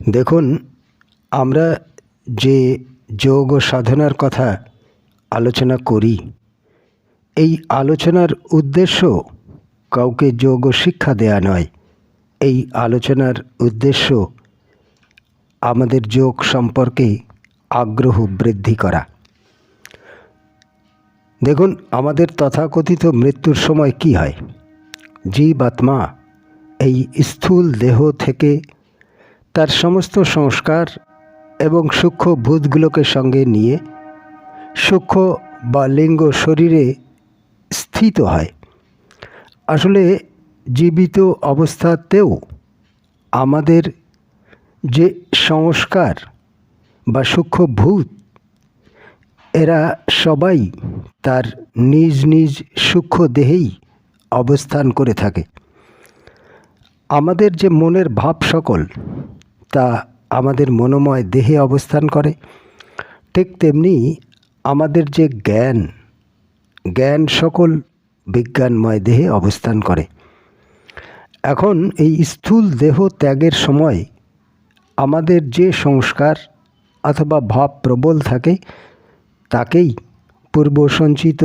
দেখুন, আমরা যে যোগ ও সাধনার কথা আলোচনা করি, এই আলোচনার উদ্দেশ্য কাউকে যোগ ও শিক্ষা দেয়া নয়। এই আলোচনার উদ্দেশ্য আমাদের যোগ সম্পর্কে আগ্রহ বৃদ্ধি করা। দেখুন, আমাদের তথাকথিত মৃত্যুর সময় কি হয়? জীব আত্মা এই স্থূল দেহ থেকে তার সমস্ত সংস্কার এবং সূক্ষ্ম ভূতগুলোকে সঙ্গে নিয়ে সূক্ষ্ম বা লিঙ্গ শরীরে স্থিত হয়। আসলে জীবিত অবস্থাতেও আমাদের যে সংস্কার বা সূক্ষ্ম ভূত, এরা সবাই তার নিজ নিজ সূক্ষ্ম দেহেই অবস্থান করে থাকে। আমাদের যে মনের ভাব সকল তা আমাদের মনোময় দেহে অবস্থান করে। ঠিক তেমনি আমাদের যে জ্ঞান জ্ঞান সকল বিজ্ঞানময় দেহে অবস্থান করে। এখন এই স্থূল দেহ ত্যাগের সময় আমাদের যে সংস্কার অথবা ভাব প্রবল থাকে, তাকেই পূর্ব সঞ্চিত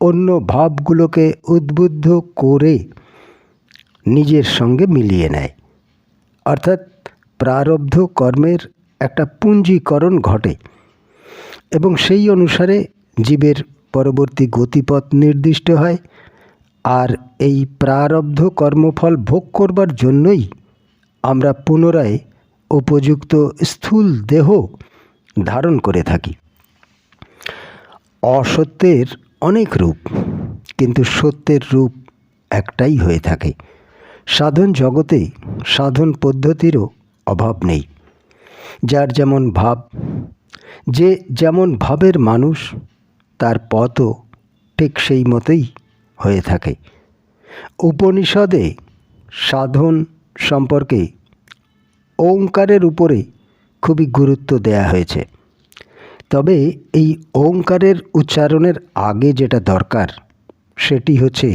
অন্য ভাবগুলোকে উদ্বুদ্ধ করে নিজের সঙ্গে মিলিয়ে নেয়। অর্থাৎ প্রারব্ধ কর্মের একটা পুঞ্জীকরণ ঘটে এবং সেই অনুসারে জীবের পরবর্তী গতিপথ নির্দিষ্ট হয় আর এই প্রারব্ধ কর্মফল ভোগ করবার জন্যই আমরা পুনরায় উপযুক্ত স্থূল দেহ ধারণ করে থাকি। অসত্যের অনেক রূপ, কিন্তু সত্যের রূপ একটাই হয়ে থাকে। সাধন জগতে সাধন পদ্ধতিরও অভাব নেই। যার যেমন ভাব, যে যেমন ভাবের মানুষ, তার পথও ঠিক সেই মতোই হয়ে থাকে। উপনিষদে সাধন সম্পর্কে ওঙ্কারের উপরে খুবই গুরুত্ব দেয়া হয়েছে। তবে এই ওঙ্কারের উচ্চারণের আগে যেটা দরকার, সেটি হচ্ছে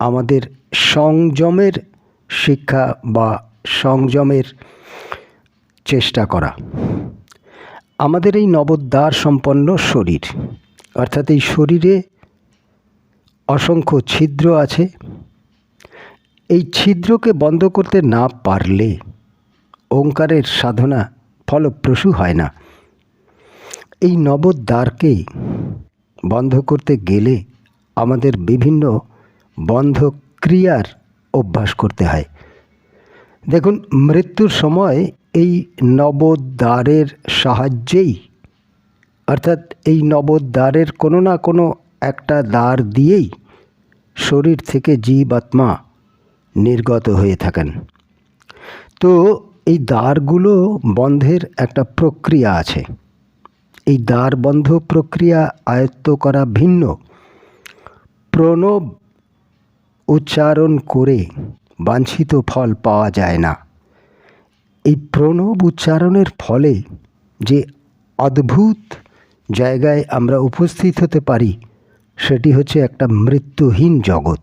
আমাদের সংযমের শিক্ষা বা সংযমের চেষ্টা করা। আমাদের এই নবদ্বার সম্পন্ন শরীর, অর্থাৎ এই শরীরে অসংখ্য ছিদ্র আছে, এই ছিদ্রকে বন্ধ করতে না পারলে ওঙ্কারের সাধনা ফলপ্রসূ হয় না। এই নবদ্বারকে বন্ধ করতে গেলে আমাদের বিভিন্ন বন্ধ ক্রিয়ার অভ্যাস করতে হয়। দেখুন, মৃত্যুর সময় এই নবদ্বারের সাহায্যেই, অর্থাৎ এই নবদ্বারের কোনো না কোনো একটা দ্বার দিয়েই শরীর থেকে জীব আত্মা নির্গত হয়ে থাকেন। তো এই দ্বারগুলো বন্ধের একটা প্রক্রিয়া আছে। এই দ্বার বন্ধ প্রক্রিয়া আয়ত্ত করা ভিন্ন। প্রণব উচ্চারণ করে বাঞ্ছিত ফল পাওয়া যায় না। এই প্রণব উচ্চারণের ফলে যে অদ্ভুত জায়গায় আমরা উপস্থিত হতে পারি, সেটি হচ্ছে একটা মৃত্যুহীন জগৎ।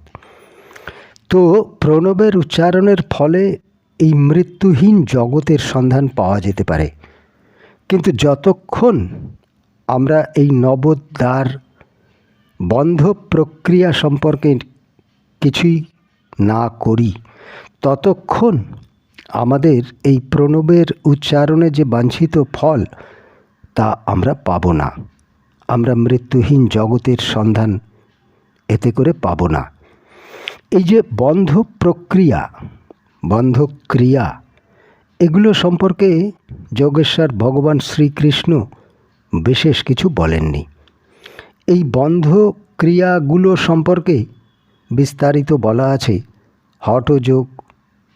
তো প্রণবের উচ্চারণের ফলে এই মৃত্যুহীন জগতের সন্ধান পাওয়া যেতে পারে। কিন্তু যতক্ষণ আমরা এই নবদ্বার বন্ধ প্রক্রিয়া সম্পর্কে কিছুই না করি, ততক্ষণ আমাদের এই প্রণবের উচ্চারণে যে বাঞ্ছিত ফল, তা আমরা পাব না। আমরা মৃত্যুহীন জগতের সন্ধান এতে করে পাব না। এই যে বন্ধ প্রক্রিয়া, বন্ধ ক্রিয়া, এগুলো সম্পর্কে যোগেশ্বর ভগবান শ্রীকৃষ্ণ বিশেষ কিছু বলেননি। এই বন্ধ ক্রিয়াগুলো সম্পর্কে বিস্তারিত বলা আছে হঠযোগ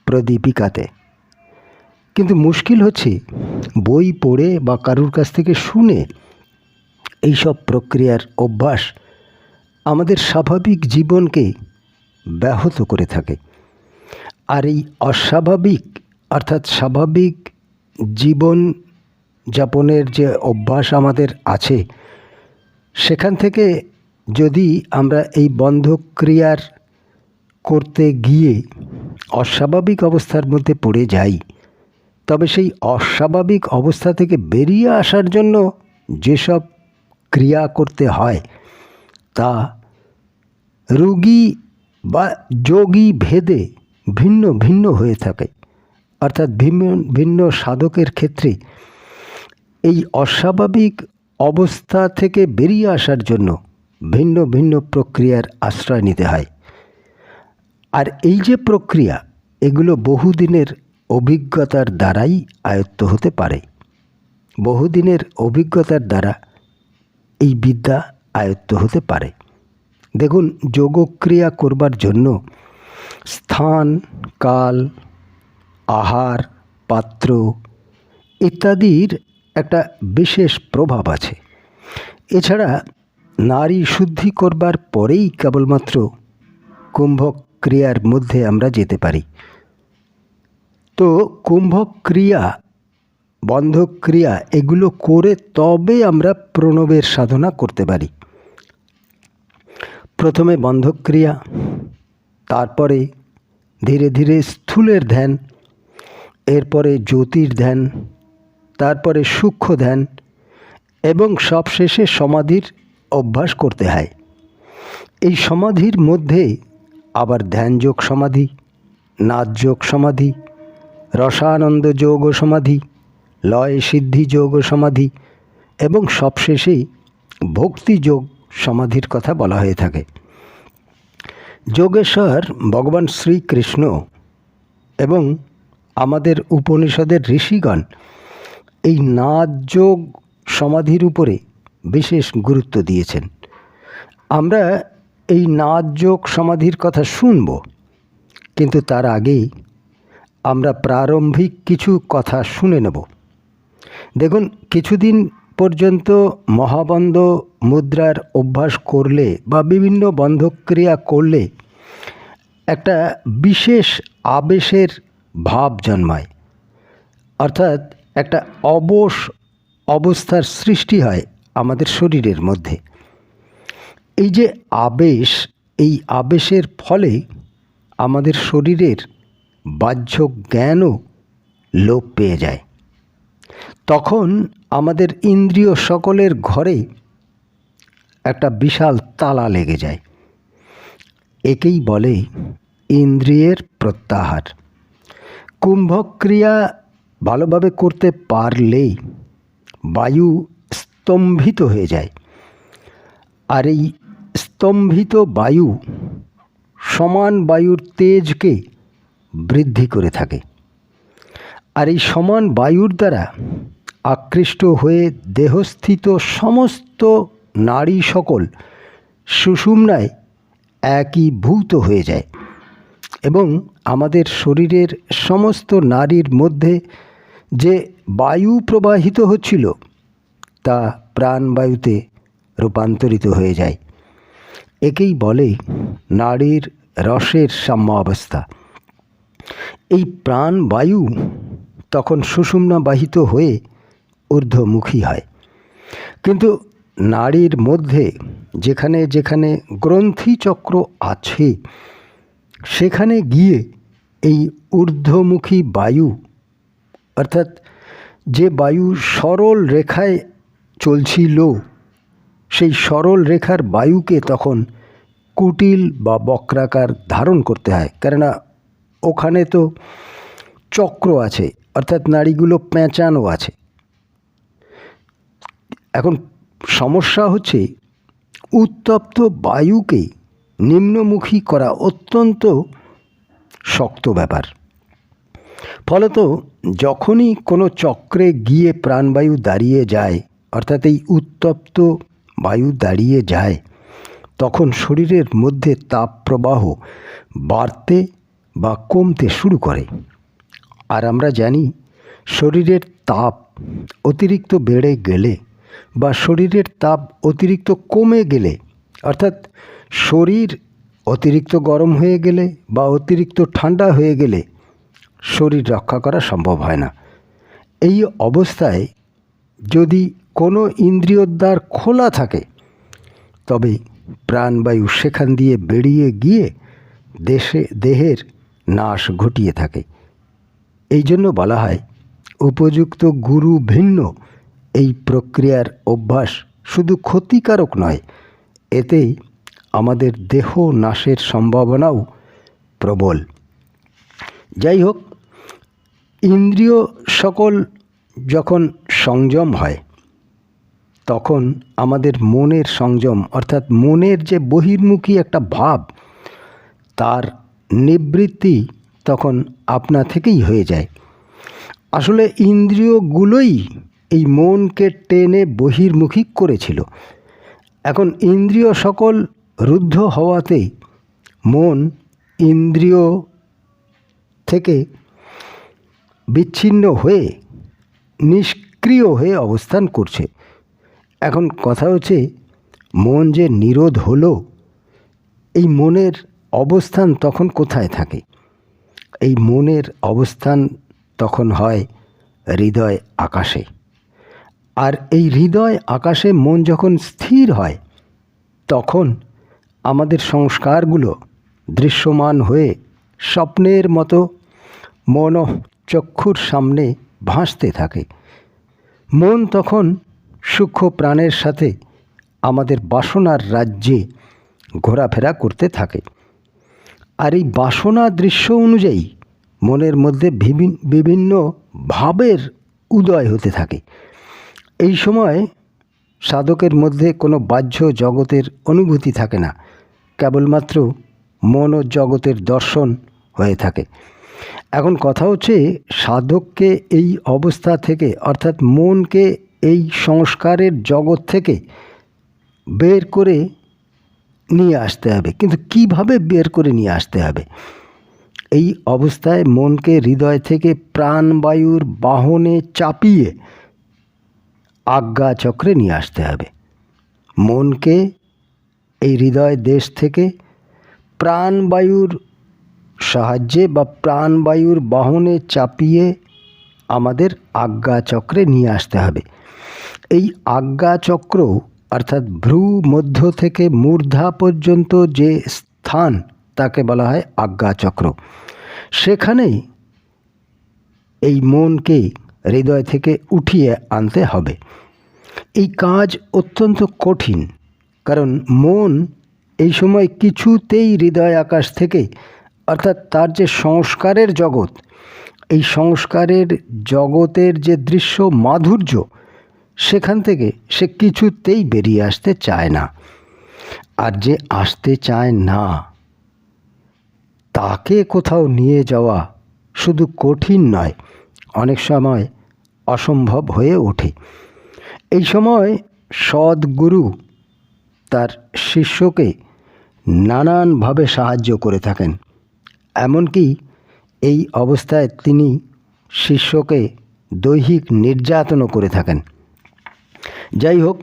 প্রদীপিকাতে। কিন্তু মুশকিল হচ্ছে বই পড়ে বা কারুর কাছ থেকে শুনে এইসব প্রক্রিয়ার অভ্যাস আমাদের স্বাভাবিক জীবনকে ব্যাহত করে থাকে। আর এই অস্বাভাবিক অর্থাৎ স্বাভাবিক জীবন যাপনের যে অভ্যাস আমাদের আছে, সেখান থেকে যদি আমরা এই বন্ধ ক্রিয়ার করতে গিয়ে অস্বাভাবিক অবস্থার মধ্যে পড়ে যাই তবে সেই অস্বাভাবিক অবস্থা থেকে বেরিয়ে আসার জন্য যেসব ক্রিয়া করতে হয়, তা রোগী বা যোগী ভেদে ভিন্ন ভিন্ন হয়ে থাকে। অর্থাৎ ভিন্ন ভিন্ন সাধকের ক্ষেত্রে এই অস্বাভাবিক অবস্থা থেকে বেরিয়ে আসার জন্য ভিন্ন ভিন্ন প্রক্রিয়ার আশ্রয় নিতে হয়। আর এই যে প্রক্রিয়া, এগুলো বহুদিনের অভিজ্ঞতার দ্বারাই আয়ত্ত হতে পারে। বহুদিনের অভিজ্ঞতার দ্বারা এই বিদ্যা আয়ত্ত হতে পারে। দেখুন, যোগক্রিয়া করবার জন্য স্থান, কাল, আহার, পাত্র ইত্যাদির একটা বিশেষ প্রভাব আছে। এছাড়া নারী শুদ্ধি করবার পরেই কেবলমাত্র কুম্ভক ক্রিয়ার মধ্যে আমরা যেতে পারি। তো কুম্ভক ক্রিয়া বন্ধক ক্রিয়া এগুলো করে তবে আমরা প্রণবের সাধনা করতে পারি। প্রথমে বন্ধক ক্রিয়া তারপরে ধীরে ধীরে স্থূলের ধ্যান, এরপরে জ্যোতির ধ্যান, তারপরে সূক্ষ্ম ধ্যান এবং সবশেষে সমাধির অভ্যাস করতে হয়। এই সমাধির মধ্যে আবার ধ্যানযোগ সমাধি নাচযোগ সমাধি রসানন্দ যোগ সমাধি, লয় সিদ্ধি যোগ সমাধি এবং সবশেষে ভক্তিযোগ সমাধির কথা বলা হয়ে থাকে। যোগেশ্বর, ভগবান শ্রীকৃষ্ণ এবং আমাদের উপনিষদের ঋষিগণ এই নাচ যোগ সমাধির উপরে বিশেষ গুরুত্ব দিয়েছেন। আমরা এই নাচ যোগ সমাধির কথা শুনব, কিন্তু তার আগেই আমরা প্রারম্ভিক কিছু কথা শুনে নেব। দেখুন, কিছুদিন পর্যন্ত মহাবন্ধ মুদ্রার অভ্যাস করলে বা বিভিন্ন বন্ধক্রিয়া করলে একটা বিশেষ আবেশের ভাব জন্মায়। অর্থাৎ একটা অবশ অবস্থার সৃষ্টি হয় আমাদের শরীরের মধ্যে। এই যে আবেশ, এই আবেশের ফলে আমাদের শরীরের বাহ্য জ্ঞানও লোপ পেয়ে যায়। তখন আমাদের ইন্দ্রিয় সকলের ঘরে একটা বিশাল তালা লেগে যায়। একেই বলে ইন্দ্রিয়ের প্রত্যাহার। কুম্ভক্রিয়া ভালোভাবে করতে পারলেই বায়ু স্তম্ভিত হয়ে যায়। আর এই স্তম্ভিত বায়ু সমান বায়ুর তেজকে বৃদ্ধি করে থাকে। আর এই সমান বায়ুর দ্বারা আকৃষ্ট হয়ে দেহস্থিত সমস্ত নারী সকল সুষুম্নায় একীভূত হয়ে যায় এবং আমাদের শরীরের সমস্ত নারীর মধ্যে যে বায়ু প্রবাহিত হচ্ছিল, তা প্রাণবায়ুতে রূপান্তরিত হয়ে যায়। একেই বলে নারীর রসের সাম্য অবস্থা এই প্রাণবায়ু তখন সুষুম্নাবাহিত হয়ে ঊর্ধ্বমুখী হয়। কিন্তু নারীর মধ্যে যেখানে যেখানে গ্রন্থিচক্র আছে, সেখানে গিয়ে এই ঊর্ধ্বমুখী বায়ু, অর্থাৎ যে বায়ু সরল রেখায় চলছিল, সেই সরল রেখার বায়ুকে তখন কুটিল বা বক্রাকার ধারণ করতে হয়। কেননা ওখানে তো চক্র আছে, অর্থাৎ নাড়িগুলো পেঁচানো আছে। এখন সমস্যা হচ্ছে, উত্তপ্ত বায়ুকে নিম্নমুখী করা অত্যন্ত শক্ত ব্যাপার। ফলত যখনই কোনো চক্রে গিয়ে প্রাণবায়ু দাঁড়িয়ে যায়, অর্থাৎ এই উত্তপ্ত বায়ু দাঁড়িয়ে যায়, তখন শরীরের মধ্যে তাপ প্রবাহ বাড়তে বা কমতে শুরু করে। আর আমরা জানি, শরীরের তাপ অতিরিক্ত বেড়ে গেলে বা শরীরের তাপ অতিরিক্ত কমে গেলে, অর্থাৎ শরীর অতিরিক্ত গরম হয়ে গেলে বা অতিরিক্ত ঠান্ডা হয়ে গেলে শরীর রক্ষা করা সম্ভব হয় না। এই অবস্থায় যদি কোনো ইন্দ্রিয়দ্বার খোলা থাকে, তবে প্রাণবায়ু সেখান দিয়ে বেরিয়ে গিয়ে দেশে, দেহের নাশ ঘটিয়ে থাকে। এই জন্য বলা হয়, উপযুক্ত গুরু ভিন্ন। এই প্রক্রিয়ার অভ্যাস শুধু ক্ষতিকারক নয় এতে আমাদের দেহ নাশের সম্ভাবনাও প্রবল। যাই হোক, ইন্দ্রিয় সকল যখন সংযম হয়, তখন আমাদের মনের সংযম, অর্থাৎ মনের যে বহির্মুখী একটা ভাব, তার নিবৃত্তি তখন আপনা থেকেই হয়ে যায়। আসলে ইন্দ্রিয়গুলোই এই মনকে টেনে বহির্মুখী করেছিল। এখন ইন্দ্রিয় সকল রুদ্ধ হওয়াতেই মন ইন্দ্রিয় থেকে বিচ্ছিন্ন হয়ে নিষ্ক্রিয় হয়ে অবস্থান করছে। এখন কথা হচ্ছে, মন যে নিরোধ হলো, এই মনের অবস্থান তখন কোথায় থাকে? এই মনের অবস্থান তখন হয় হৃদয় আকাশে। আর এই হৃদয় আকাশে মন যখন স্থির হয়, তখন আমাদের সংস্কারগুলো দৃশ্যমান হয়ে স্বপ্নের মতো মন চক্ষুর সামনে ভাসতে থাকে। মন তখন সূক্ষ্ম প্রাণের সাথে আমাদের বাসনার রাজ্যে ঘোরাফেরা করতে থাকে। আর এই বাসনা দৃশ্য অনুযায়ী মনের মধ্যে বিভিন- বিভিন্ন ভাবের উদয় হতে থাকে। এই সময় সাধকের মধ্যে কোনো বাহ্য জগতের অনুভূতি থাকে না, কেবলমাত্র মন ও জগতের দর্শন হয়ে থাকে। এখন কথা হচ্ছে, সাধককে এই অবস্থা থেকে, অর্থাৎ মনকে এই সংস্কারের জগৎ থেকে বের করে নিয়ে আসতে হবে। কিন্তু কীভাবে বের করে নিয়ে আসতে হবে? এই অবস্থায় মনকে হৃদয় থেকে প্রাণবায়ুর বাহনে চাপিয়ে আজ্ঞা চক্রে নিয়ে আসতে হবে। মনকে এই হৃদয় দেশ থেকে প্রাণবায়ুর সাহায্যে বা প্রাণবায়ুর বাহনে চাপিয়ে আমাদের আজ্ঞা চক্রে নিয়ে আসতে হবে। এই আজ্ঞা চক্র অর্থাৎ ভ্রু মধ্য থেকে মূর্ধা পর্যন্ত যে স্থান, তাকে বলা হয় আজ্ঞা চক্র সেখানেই এই মনকে হৃদয় থেকে উঠিয়ে আনতে হবে। এই কাজ অত্যন্ত কঠিন, কারণ মন এই সময় কিছুতেই হৃদয় আকাশ থেকে, অর্থাৎ তার যে সংস্কারের জগৎ, এই সংস্কারের জগতের যে দৃশ্য মাধুর্য সেখান থেকে সে কিছুতেই বেরিয়ে আসতে চায় না। আর যে আসতে চায় না, তাকে কোথাও নিয়ে যাওয়া শুধু কঠিন নয়, অনেক সময় অসম্ভব হয়ে ওঠে। এই সময় সদ্গুরু তার শিষ্যকে নানানভাবে সাহায্য করে থাকেন। এমনকি এই অবস্থায় তিনি শিষ্যকে দৈহিক নির্যাতনও করে থাকেন। যাই হোক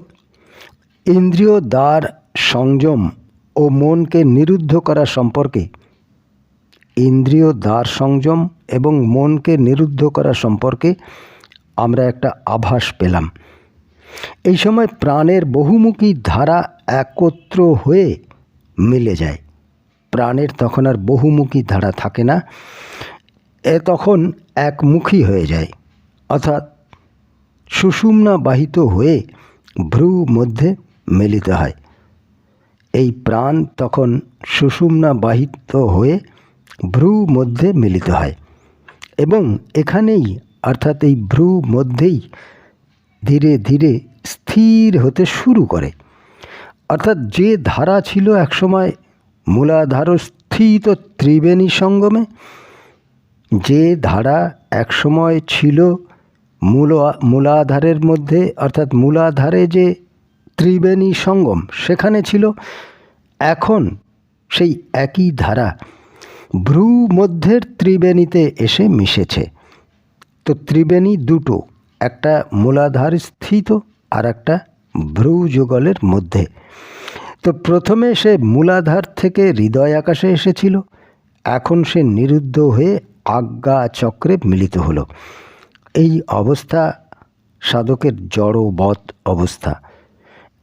ইন্দ্রিয়, দ্বার, সংযম ও মনকে নিরুদ্ধ করা সম্পর্কে, ইন্দ্রিয়, দ্বার, সংযম এবং মনকে নিরুদ্ধ করা সম্পর্কে আমরা একটা আভাস পেলাম। এই সময় প্রাণের বহুমুখী ধারা একত্র হয়ে মিলে যায়। প্রাণের তখন আর বহুমুখী ধারা থাকে না, এ তখন একমুখী হয়ে যায়। অর্থাৎ সুষুম্না বাহিত হয়ে ভ্রু মধ্যে মিলিত হয়। এই প্রাণ তখন সুষুম্না বাহিত হয়ে ভ্রু মধ্যে মিলিত হয় এবং এখানেই, অর্থাৎ এই ভ্রু মধ্যেই ধীরে ধীরে স্থির হতে শুরু করে। অর্থাৎ যে ধারা ছিল একসময় মূলাধার স্থিত ত্রিবেণী সঙ্গমে, যে ধারা একসময় ছিল মূল মূলাধারের মধ্যে, অর্থাৎ মূলাধারে যে ত্রিবেণী সঙ্গম, সেখানে ছিল। এখন সেই একই ধারা ভ্রু মধ্যের ত্রিবেণীতে এসে মিশেছে। তো ত্রিবেণী দুটো, একটা মূলাধার স্থিত আর একটা ভ্রু যুগলের মধ্যে। তো প্রথমে সে মূলাধার থেকে হৃদয় আকাশে এসেছিল, এখন সে নিরুদ্ধ হয়ে আজ্ঞা চক্রে মিলিত হলো। এই অবস্থা সাধকের জড় বধ অবস্থা।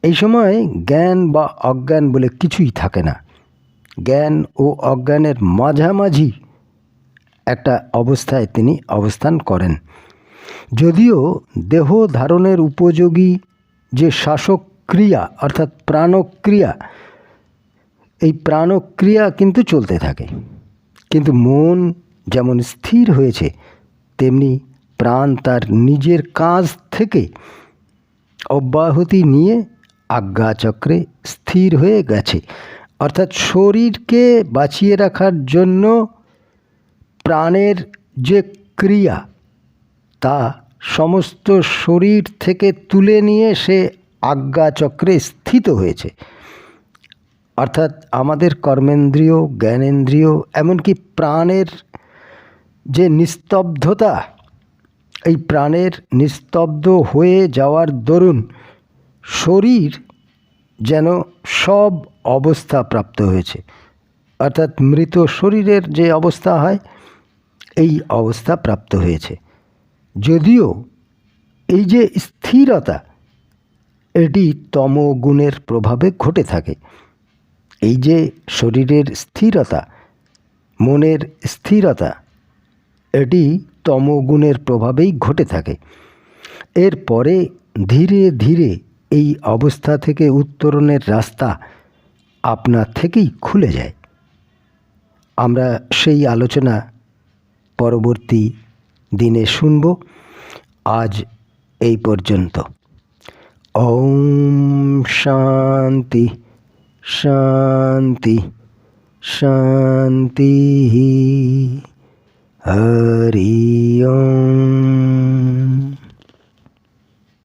এই সময় জ্ঞান বা অজ্ঞান বলে কিছুই থাকে না। জ্ঞান ও অজ্ঞানের মাঝামাঝি একটা অবস্থায় তিনি অবস্থান করেন। যদিও দেহ ধারণের উপযোগী যে শাসক ক্রিয়া, অর্থাৎ প্রাণক্রিয়া, এই প্রাণক্রিয়া কিন্তু চলতে থাকে। কিন্তু মন যেমন স্থির হয়েছে, তেমনি প্রাণ তার নিজের কাজ থেকে অব্যাহতি নিয়ে আজ্ঞাচক্রে স্থির হয়ে গেছে। অর্থাৎ শরীরকে বাঁচিয়ে রাখার জন্য প্রাণের যে ক্রিয়া, তা সমস্ত শরীর থেকে তুলে নিয়ে সে আজ্ঞাচক্রে স্থিত হয়েছে। অর্থাৎ আমাদের কর্মেন্দ্রিয়, জ্ঞানেন্দ্রিয়, এমনকি প্রাণের যে নিস্তব্ধতা এই প্রাণের নিস্তব্ধ হয়ে যাওয়ার দরুন শরীর যেন সব অবস্থা প্রাপ্ত হয়েছে। অর্থাৎ মৃত শরীরের যে অবস্থা হয়, এই অবস্থা প্রাপ্ত হয়েছে। যদিও এই যে স্থিরতা, এটি তমগুণের প্রভাবে ঘটে থাকে। এই যে শরীরের স্থিরতা, মনের স্থিরতা, এটি তমগুণের প্রভাবেই ঘটে থাকে। এরপরে ধীরে ধীরে এই অবস্থা থেকে উত্তরণের রাস্তা আপনার থেকেই খুলে যায়। আমরা সেই আলোচনা পরবর্তী দিনে শুনব। আজ এই পর্যন্ত। ওম শান্তি শান্তি শান্তি। হরি ওম